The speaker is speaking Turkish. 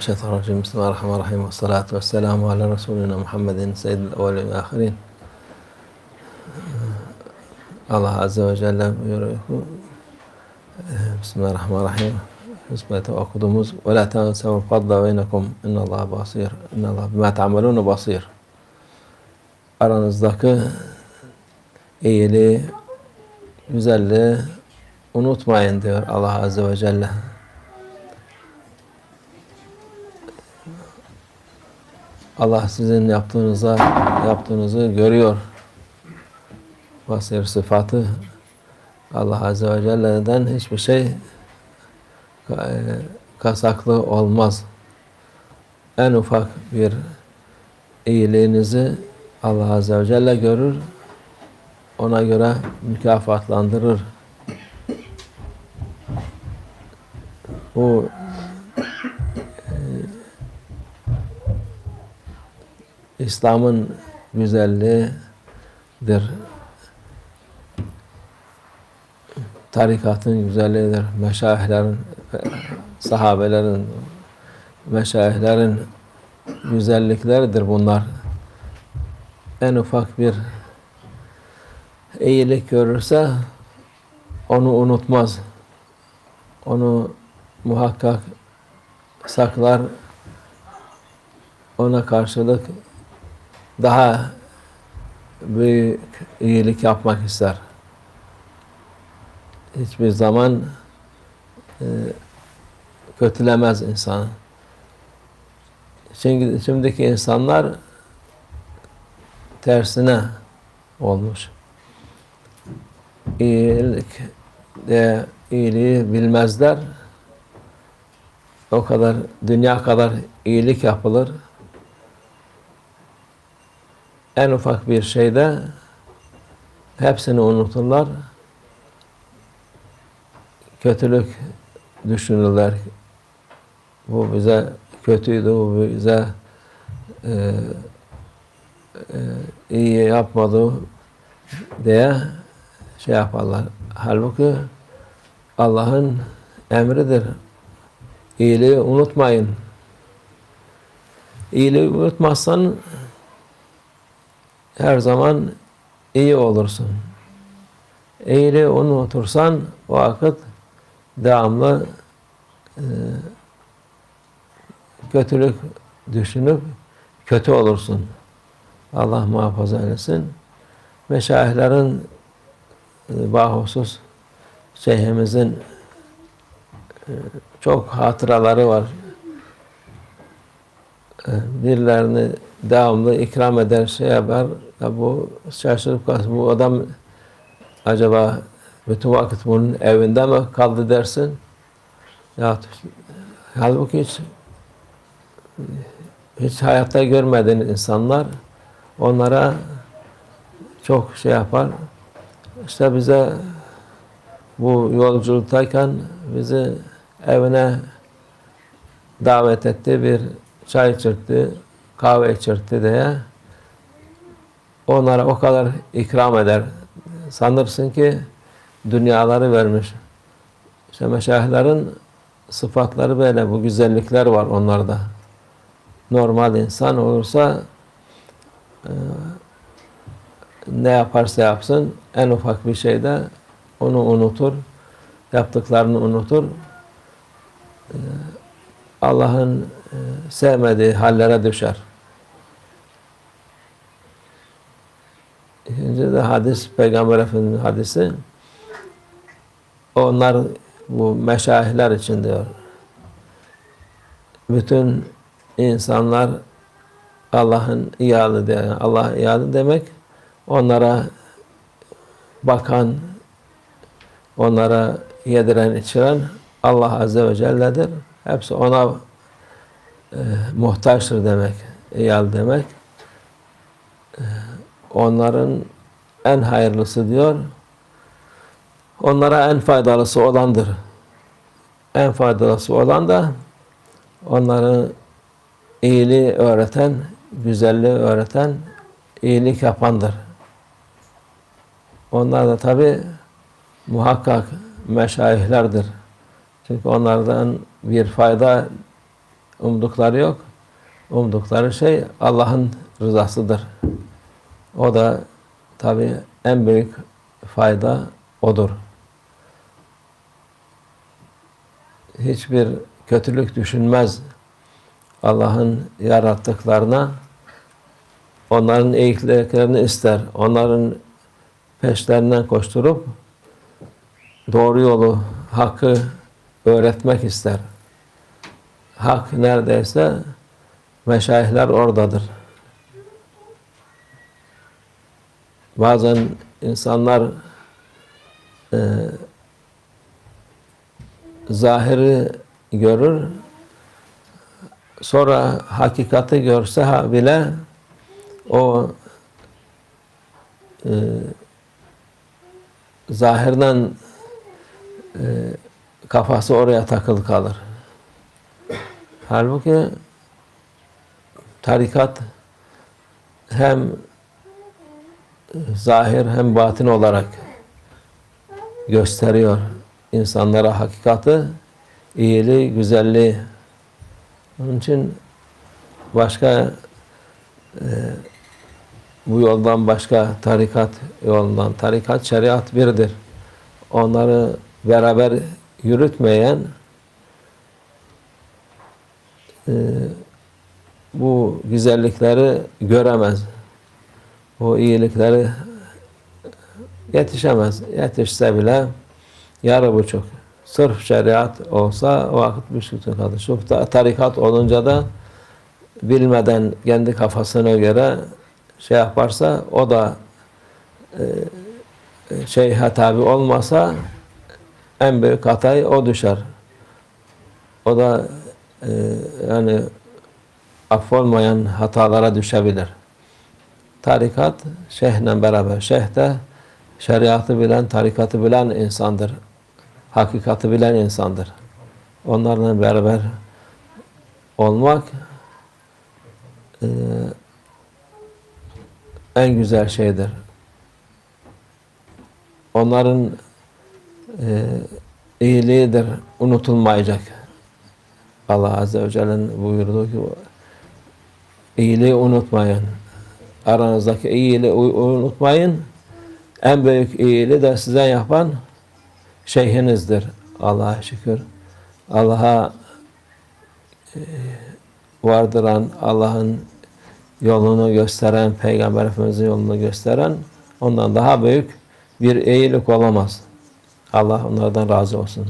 Şeytanirracim. Bismillahirrahmanirrahim. Ve salatu ve selamu ala Resulina Muhammedin Seyyidil Evvelin ve Ahirin. Allah Azze ve Celle buyuruyor ki Bismillahirrahmanirrahim. Hizmete okuduğumuz Ve la tensev fadla beynekum innallaha basir. İnnallah bima ta'maluna basir. Aranızdaki iyiliği, güzelliği unutmayın diyor Allah Azze ve Celle. Allah sizin yaptığınıza yaptığınızı görüyor. Basir sıfatı Allah Azze ve Celle'den hiçbir şey kasaklı olmaz. En ufak bir iyiliğinizi Allah Azze ve Celle görür. Ona göre mükafatlandırır. Bu İslam'ın güzelliğidir. Tarikatın güzelliğidir. Meşayihlerin, sahabelerin, meşayihlerin güzellikleridir bunlar. En ufak bir iyilik görürse onu unutmaz. Onu muhakkak saklar. Ona karşılık daha büyük iyilik yapmak ister. Hiçbir zaman e, kötülemez insanı. Çünkü şimdiki insanlar tersine olmuş. İyilik de iyiliği bilmezler. O kadar dünya kadar iyilik yapılır en ufak bir şeyde hepsini unuturlar. Kötülük düşünürler. Bu bize kötüydü, bu bize e, e, iyi yapmadı diye şey yaparlar. Halbuki Allah'ın emridir. İyiliği unutmayın. İyiliği unutmazsan her zaman iyi olursun. İyiliği unutursan o vakit devamlı e, kötülük düşünüp kötü olursun. Allah muhafaza eylesin. Meşayihlerin e, bahusus şeyhimizin e, çok hatıraları var. E, birilerini devamlı ikram eder, şey yapar. Ya bu şaşırıp kalsın. Bu adam acaba bütün vakit bunun evinde mi kaldı dersin? Ya halbuki hiç hiç hayatta görmediğin insanlar onlara çok şey yapar. İşte bize bu yolculuktayken bizi evine davet etti, bir çay içirtti, kahve içirtti diye onlara o kadar ikram eder. Sanırsın ki dünyaları vermiş. İşte meşayihlerin sıfatları böyle, bu güzellikler var onlarda. Normal insan olursa e, ne yaparsa yapsın en ufak bir şeyde onu unutur, yaptıklarını unutur. E, Allah'ın e, sevmediği hallere düşer. De hadis, Peygamber Efendimiz hadisi. Onlar bu meşayihler için diyor. Bütün insanlar Allah'ın iyalı diyor. Allah iyalı demek onlara bakan, onlara yediren, içiren Allah Azze ve Celle'dir. Hepsi ona e, muhtaçtır demek, iyal demek. E, onların en hayırlısı diyor, onlara en faydalısı olandır. En faydalısı olan da onları iyiliği öğreten, güzelliği öğreten, iyilik yapandır. Onlar da tabi muhakkak meşayihlerdir. Çünkü onlardan bir fayda umdukları yok. Umdukları şey Allah'ın rızasıdır. O da tabi en büyük fayda odur. Hiçbir kötülük düşünmez. Allah'ın yarattıklarına onların iyiliklerini ister. Onların peşlerinden koşturup doğru yolu, hakkı öğretmek ister. Hak neredeyse meşayihler oradadır. Bazen insanlar e, zahiri görür, sonra hakikati görse bile o e, zahirden e, kafası oraya takılı kalır. Halbuki tarikat hem zahir hem batın olarak gösteriyor insanlara hakikati, iyiliği, güzelliği. Onun için başka e, bu yoldan başka tarikat yolundan, tarikat, şeriat birdir. Onları beraber yürütmeyen e, bu güzellikleri göremez. O iyilikleri yetişemez. Yetişse bile yarı buçuk. Sırf şeriat olsa vakit buçuk kalır. Ta- tarikat olunca da bilmeden kendi kafasına göre şey yaparsa o da e, şeyhe tabi olmasa en büyük hatayı o düşer. O da e, yani affolmayan hatalara düşebilir. Tarikat şeyhle beraber. Şeyh de şeriatı bilen, tarikatı bilen insandır. Hakikati bilen insandır. Onlarla beraber olmak e, en güzel şeydir. Onların e, iyiliğidir, unutulmayacak. Allah Azze ve Celle'nin buyurduğu ki iyiliği unutmayın. Aranızdaki iyiliği unutmayın. En büyük iyiliği de size yapan şeyhinizdir. Allah'a şükür. Allah'a e, vardıran, Allah'ın yolunu gösteren, Peygamber Efendimiz'in yolunu gösteren ondan daha büyük bir iyilik olamaz. Allah onlardan razı olsun.